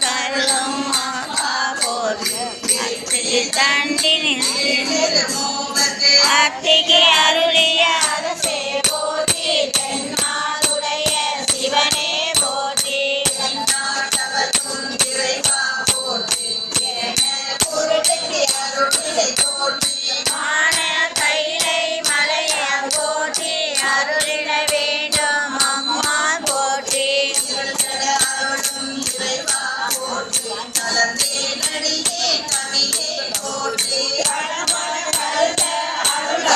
கருளும் தண்டினி அத்திக்கு அருளிய அரசே போற்றி தென்னாடுடைய சிவனே போற்றி மான கைலை மலைய போற்றி அருளிட வேண்டும்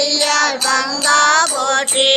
மணாலா போற்றி பங்கே நடியார் பங்கா போற்றி